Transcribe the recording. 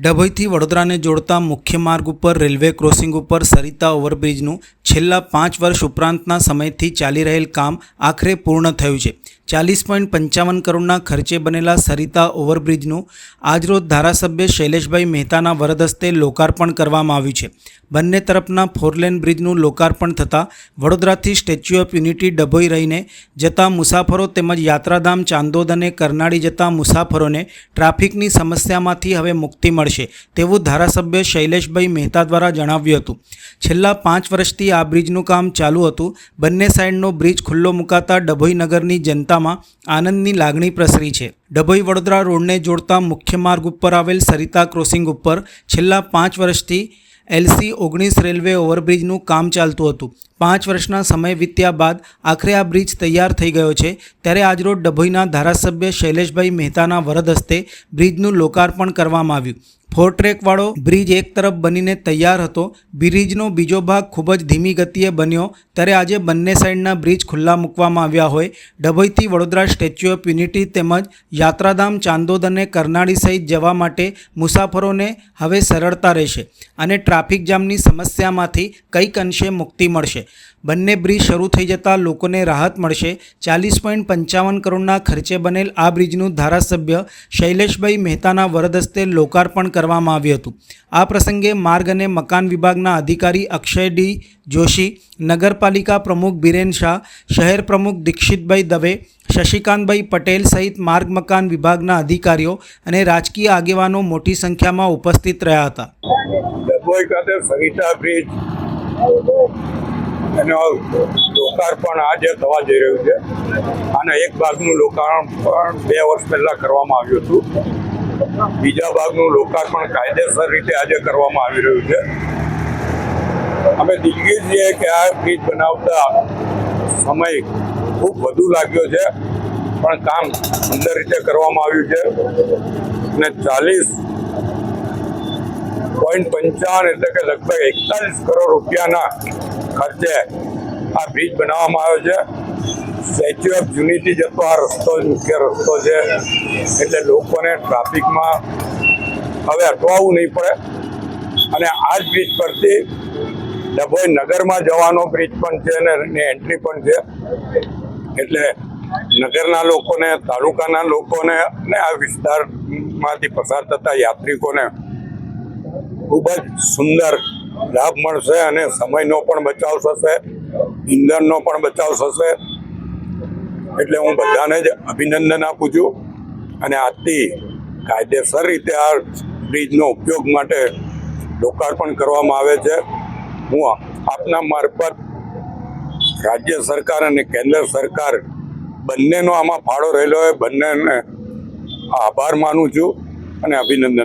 ડભોઈથી વડોદરાને જોડતા મુખ્ય માર્ગ ઉપર રેલવે ક્રોસિંગ ઉપર સરિતા ઓવરબ્રિજનું છેલ્લા પાંચ વર્ષ ઉપરાંતના સમયથી ચાલી રહેલ કામ આખરે પૂર્ણ થયું છે. ચાલીસ પોઈન્ટ પંચાવન કરોડના ખર્ચે બનેલા સરિતા ઓવરબ્રિજનું આજરોજ ધારાસભ્ય શૈલેષભાઈ મહેતાના વરદસ્તે લોકાર્પણ કરવામાં આવ્યું છે. બંને તરફના ફોરલેન બ્રિજનું લોકાર્પણ થતાં વડોદરાથી સ્ટેચ્યુ ઓફ યુનિટી ડભોઈ રહીને જતા મુસાફરો તેમજ યાત્રાધામ ચાંદોદ અને કરનાળી જતા મુસાફરોને ટ્રાફિકની સમસ્યામાંથી હવે મુક્તિ મળશે તેવું ધારાસભ્ય શૈલેષભાઈ મહેતા દ્વારા જણાવ્યું હતું. છેલ્લા પાંચ વર્ષથી આ બ્રિજનું કામ ચાલુ હતું. બંને સાઈડનો બ્રિજ ખુલ્લો મુકાતા ડભોઈ નગરની જનતામાં આનંદની લાગણી પ્રસરી છે. ડભોઈ વડોદરા રોડને જોડતા મુખ્ય માર્ગ ઉપર આવેલ સરિતા ક્રોસિંગ ઉપર છેલ્લા પાંચ વર્ષથી એલસી ઓગણીસ રેલવે ઓવરબ્રિજનું કામ ચાલતું હતું. પાંચ વર્ષના સમય વીત્યા બાદ આખરે આ બ્રિજ તૈયાર થઈ ગયો છે. ત્યારે આજરોજ ડભોઈના ધારાસભ્ય શૈલેષભાઈ મહેતાના વરદ હસ્તે બ્રિજનું લોકાર્પણ કરવામાં આવ્યું. ફોર ટ્રેકવાળો બ્રિજ એક તરફ બનીને તૈયાર હતો. બ્રિજનો બીજો ભાગ ખૂબ જ ધીમી ગતિએ બન્યો. ત્યારે આજે બંને સાઈડના બ્રિજ ખુલ્લા મૂકવામાં આવ્યા હોય. ડભોઈથી વડોદરા સ્ટેચ્યુ ઓફ યુનિટી તેમજ યાત્રાધામ ચાંદોદ અને કરનાળી સહિત જવા માટે મુસાફરોને હવે સરળતા રહેશે અને ટ્રાફિક જામની સમસ્યામાંથી કંઈક અંશે મુક્તિ મળશે. બંને બ્રિજ શરૂ થઈ જતાં લોકોને રાહત મળશે. ચાલીસ પોઈન્ટ પંચાવન કરોડના ખર્ચે બનેલ આ બ્રિજનું ધારાસભ્ય શૈલેષભાઈ મહેતાના વરદસ્તે લોકાર્પણ કરવામાં આવ્યું હતું. આ પ્રસંગે માર્ગ અને મકાન વિભાગના અધિકારી અક્ષય ડી જોશી, નગરપાલિકા પ્રમુખ બિરેન શાહ, શહેર પ્રમુખ દીક્ષિતભાઈ દવે, શશિકાંતભાઈ પટેલ સહિત માર્ગ મકાન વિભાગના અધિકારીઓ અને રાજકીય આગેવાનો મોટી સંખ્યામાં ઉપસ્થિત રહ્યા હતા. એનો લોકાર્પણ આજે થવા જઈ રહ્યું છે. અને એક ભાગનું લોકાર્પણ પણ બે વર્ષ પહેલાં કરવામાં આવ્યું હતું. બીજા ભાગનું લોકાર્પણ કાયદેસર રીતે આજે કરવામાં આવી રહ્યું છે. અમે દિલગીર છીએ કે આ બ્રિજ બનાવતા સમય ખૂબ વધુ લાગ્યો છે, પણ કામ સુંદર રીતે કરવામાં આવ્યું છે. અને ચાલીસ પોઈન્ટ પંચાવન એટલે કે લગભગ એકતાલીસ કરોડ રૂપિયાના ખર્ચે આ બ્રિજ બનાવવામાં આવ્યો છે. સ્ટેચ્યુ ઓફ યુનિટી જતો આ રસ્તો જ મુખ્ય રસ્તો છે. એટલે લોકોને ટ્રાફિકમાં હવે અટવાવું નહીં પડે. અને આ જ બ્રિજ પરથી ડભોઈ નગરમાં જવાનો બ્રિજ પણ છે અને એની એન્ટ્રી પણ છે. એટલે નગરના લોકોને, તાલુકાના લોકોને અને આ વિસ્તારમાંથી પસાર થતા યાત્રિકોને ખૂબ જ સુંદર લાભ મળશે અને સમયનો પણ બચાવ થશે ઇંધણનો પણ બચાવ થશે. એટલે હું બધાને જ અભિનંદન આપું છું અને આજથી કાયદેસર રીતે આ બ્રિજનો ઉપયોગ માટે લોકાર્પણ કરવામાં આવે છે. હું આપના મારફત રાજ્ય સરકાર અને કેન્દ્ર સરકાર બંનેનો આમાં ફાળો રહેલો હોય, બંનેને આભાર માનું છું અને અભિનંદન